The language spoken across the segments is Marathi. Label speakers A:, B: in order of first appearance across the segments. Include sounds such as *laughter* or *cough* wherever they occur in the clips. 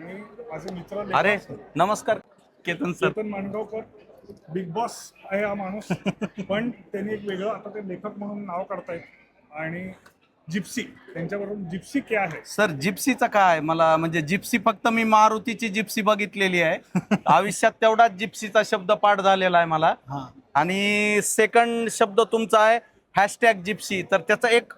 A: आणि माझे मित्र
B: अरे. नमस्कार Ketan sir.
A: Chetan Mangaonkar big boss आहे हा माणूस. *laughs* पण त्यांनी एक वेगळं आता ते लेखक म्हणून नाव काढतायत. आणि जिप्सी त्यांच्याबरोबर जिप्सी क्या आहे.
B: सर जिप्सीचं काय मला म्हणजे जिप्सी फक्त मी मारुतीची जिप्सी बघितलेली आहे. *laughs* आयुष्यात तेवढाच जिप्सीचा शब्द पाठ झालेला आहे मला.
C: हा.
B: आणि सेकंड शब्द तुमचा आहे हॅशटॅग जिप्सी. तर त्याचा एक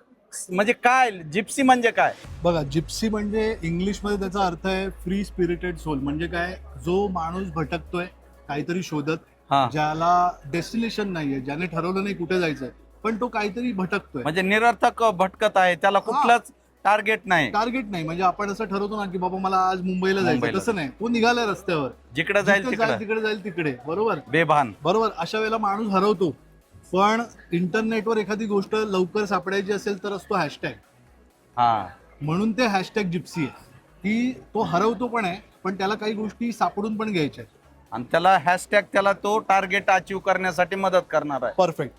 B: म्हणजे काय जिप्सी म्हणजे काय?
C: बघा जिप्सी म्हणजे इंग्लिशमध्ये त्याचा अर्थ आहे फ्री स्पिरिटेड सोल म्हणजे काय जो माणूस भटकतोय काहीतरी शोधत
B: हा.
C: ज्याला डेस्टिनेशन नाहीये ज्याने ठरवलं नाही कुठे जायचंय पण तो काहीतरी भटकतोय.
B: म्हणजे निरर्थक भटकत आहे त्याला कुठलंच टार्गेट नाही.
C: टार्गेट नाही. म्हणजे आपण असं ठरवतो ना की बाबा मला आज मुंबईला जायचं
B: मुंबईला.
C: तसं नाही. तो निघालाय रस्त्यावर.
B: जिकडे जाईल
C: जिथे
B: तिकडे.
C: तिकडे जाईल तिकडे. बरोबर?
B: बेभान.
C: बरोबर? अशा वेळेला माणूस हरवतो. पण इंटरनेटवर एखादी गोष्ट लवकर सापडायची असेल तर असतो हॅशटॅग.
B: हा.
C: म्हणून ते हॅशटॅग जिप्सी आहे. की तो हरवतो पण आहे पण त्याला काही गोष्टी सापडून पण घ्यायच्या आहेत.
B: आणि त्याला हॅशटॅग त्याला तो टार्गेट अचीव करण्यासाठी मदत करणार आहे.
C: परफेक्ट.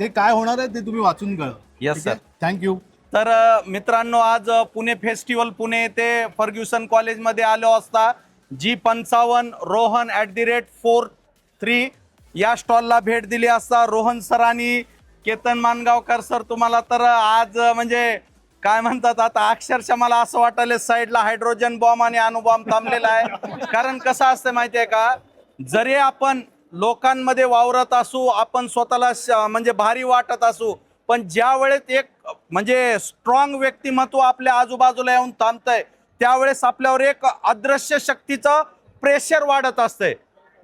C: ते काय होणार आहे ते तुम्ही वाचून कळ.
B: Yes, sir.
C: थँक्यू
B: तर अ, मित्रांनो आज अ, पुणे फेस्टिवल पुणे येथे फर्ग्युसन कॉलेजमध्ये आलो असता. जी पंचावन्न Rohan at the rate four three या स्टॉलला भेट दिली असता रोहन सरांनी. केतन मानगावकर सर तुम्हाला तर आज म्हणजे काय म्हणतात आता अक्षरशः मला असं वाटायला साईडला हायड्रोजन बॉम्ब आणि अणुबॉम्ब थांबलेला आहे. कारण कसं असतं माहितीये का जरी आपण लोकांमध्ये वावरत असू आपण स्वतःला म्हणजे भारी वाटत असू पण ज्या वेळेस एक म्हणजे स्ट्रॉंग व्यक्तिमत्व आपल्या आजूबाजूला येऊन थांबतंय त्यावेळेस आपल्यावर एक अदृश्य शक्तीचं प्रेशर वाढत असतंय.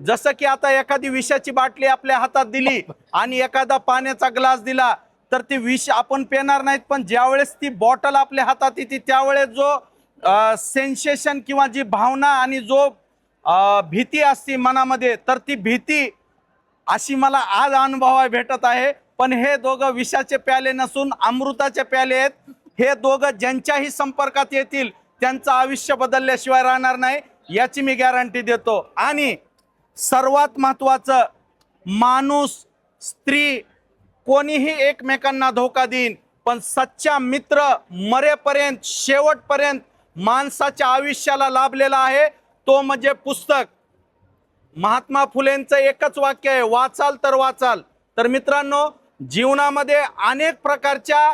B: जसं की आता एखादी विषाची बाटली आपल्या हातात दिली आणि एखादा पाण्याचा ग्लास दिला तर ती विष आपण पेणार नाहीत पण ज्यावेळेस ती बॉटल आपल्या हातात येते त्यावेळेस जो सेन्सेशन किंवा जी भावना आणि जो भीती असते मनामध्ये तर ती भीती अशी मला आज अनुभवाय भेटत आहे. पण हे दोघं विषाचे प्याले नसून अमृताचे प्याले आहेत. हे दोघं ज्यांच्याही संपर्कात येतील त्यांचं आयुष्य बदलल्याशिवाय राहणार नाही याची मी गॅरंटी देतो. आणि सर्वात महत्त्वाचं माणूस स्त्री कोणीही एकमेकांना धोका देईन पण सच्चा मित्र मरेपर्यंत शेवटपर्यंत माणसाच्या आयुष्याला लाभलेला आहे तो म्हणजे पुस्तक. महात्मा फुलेंचं एकच वाक्य आहे वाचाल तर वाचाल. तर मित्रांनो जीवनामध्ये अनेक प्रकारच्या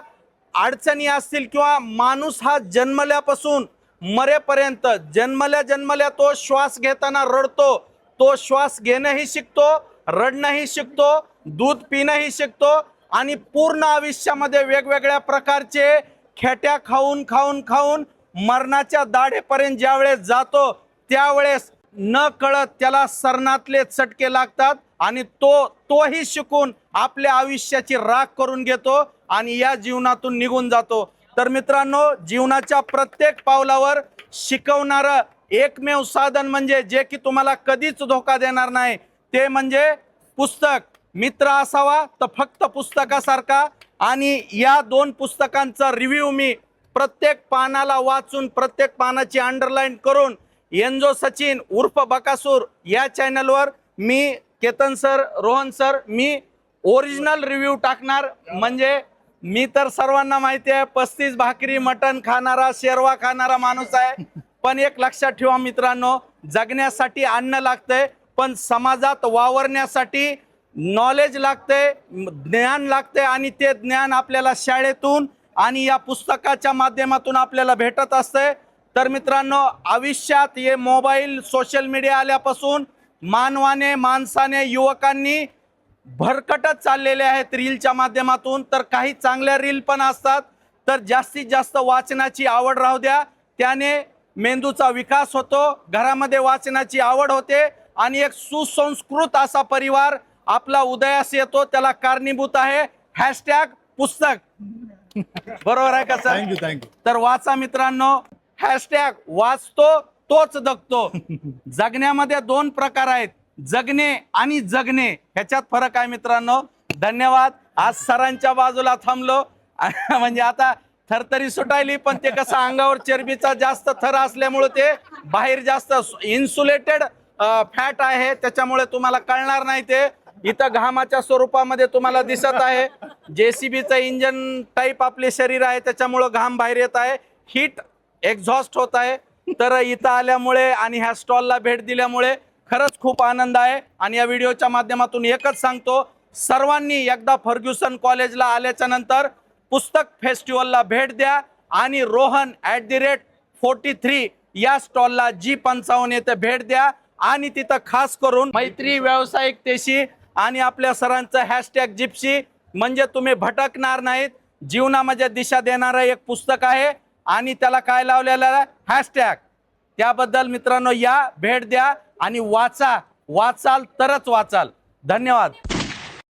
B: अडचणी असतील किंवा माणूस हा जन्मल्यापासून मरेपर्यंत जन्मल्या जन्मल्या तो श्वास घेताना रडतो तो श्वास घेणंही शिकतो रडणंही शिकतो दूध पिणंही शिकतो आणि पूर्ण आयुष्यामध्ये वेगवेगळ्या प्रकारचे खेट्या खाऊन खाऊन खाऊन मरणाच्या दाढेपर्यंत ज्यावेळेस जातो त्यावेळेस न कळत त्याला सरणातले चटके लागतात आणि तो तोही शिकून आपल्या आयुष्याची राख करून घेतो आणि या जीवनातून निघून जातो. तर मित्रांनो जीवनाच्या प्रत्येक पावलावर शिकवणारं एकमेव साधन म्हणजे जे की तुम्हाला कधीच धोका देणार नाही ते म्हणजे पुस्तक. मित्र असावा तर फक्त पुस्तकासारखा आणि या दोन पुस्तकांचा रिव्ह्यू मी प्रत्येक पानाला वाचून प्रत्येक पानाची अंडरलाईन करून एनजो सचिन उर्फ बकासूर या चॅनलवर मी केतन सर रोहन सर मी ओरिजिनल रिव्ह्यू टाकणार. म्हणजे मी तर सर्वांना माहिती आहे पस्तीस भाकरी मटण खाणारा शेरवा खाणारा माणूस आहे. पण एक लक्षात ठेवा मित्रांनो जगण्यासाठी अन्न लागतंय पण समाजात वावरण्यासाठी नॉलेज लागतंय ज्ञान लागतंय आणि ते ज्ञान आपल्याला शाळेतून आणि या पुस्तकाच्या माध्यमातून आपल्याला भेटत असतंय. तर मित्रांनो आयुष्यात हे मोबाईल सोशल मीडिया आल्यापासून मानवाने माणसाने युवकांनी भरकटच चाललेले आहेत रीलच्या माध्यमातून. तर काही चांगल्या रील पण असतात. तर जास्तीत जास्त वाचनाची आवड राहू द्या. त्याने मेंदूचा विकास होतो घरामध्ये वाचनाची आवड होते आणि एक सुसंस्कृत असा परिवार आपला उदयास येतो त्याला कारणीभूत आहे. हॅशटॅग पुस्तक. बरोबर आहे का सर?
C: थँक्यू थँक्यू
B: तर वाचा मित्रांनो हॅशटॅग वाचतो तोच जगतो. जगण्यामध्ये दोन प्रकार आहेत जगणे आणि जगणे. ह्याच्यात फरक आहे मित्रांनो. धन्यवाद. आज सरांच्या बाजूला थांबलो. *laughs* म्हणजे आता थरथरी सुटायली पण ते कसं अंगावर चरबीचा जास्त थर असल्यामुळे ते बाहेर जास्त इन्सुलेटेड फॅट आहे. त्याच्यामुळे तुम्हाला कळणार नाही ते. इथं घामाच्या स्वरूपामध्ये तुम्हाला दिसत आहे. जेसीबीचं इंजन टाईप आपले शरीर आहे त्याच्यामुळं घाम बाहेर येत आहे. हीट एक्झॉस्ट होत आहे. तर इथं आल्यामुळे आणि ह्या स्टॉलला भेट दिल्यामुळे खरंच खूप आनंद आहे. आणि या व्हिडिओच्या माध्यमातून एकच सांगतो सर्वांनी एकदा फर्ग्युसन कॉलेजला आल्याच्यानंतर पुस्तक फेस्टिवलला भेट द्या. आणि Rohan at the rate forty three या स्टॉलला जी पंचावन्न येथे भेट द्या. आणि तिथं खास करून मैत्री व्यावसायिकतेशी आणि आपल्या सरांचं हॅशटॅग जिप्सी म्हणजे तुम्ही भटकणार नाहीत. जीवनामध्ये दिशा देणारं एक पुस्तक आहे. आणि त्याला काय लावलेलं आहे? हॅशटॅग त्याबद्दल मित्रांनो या भेट द्या. आणि वाचा. वाचाल तरच वाचाल. धन्यवाद.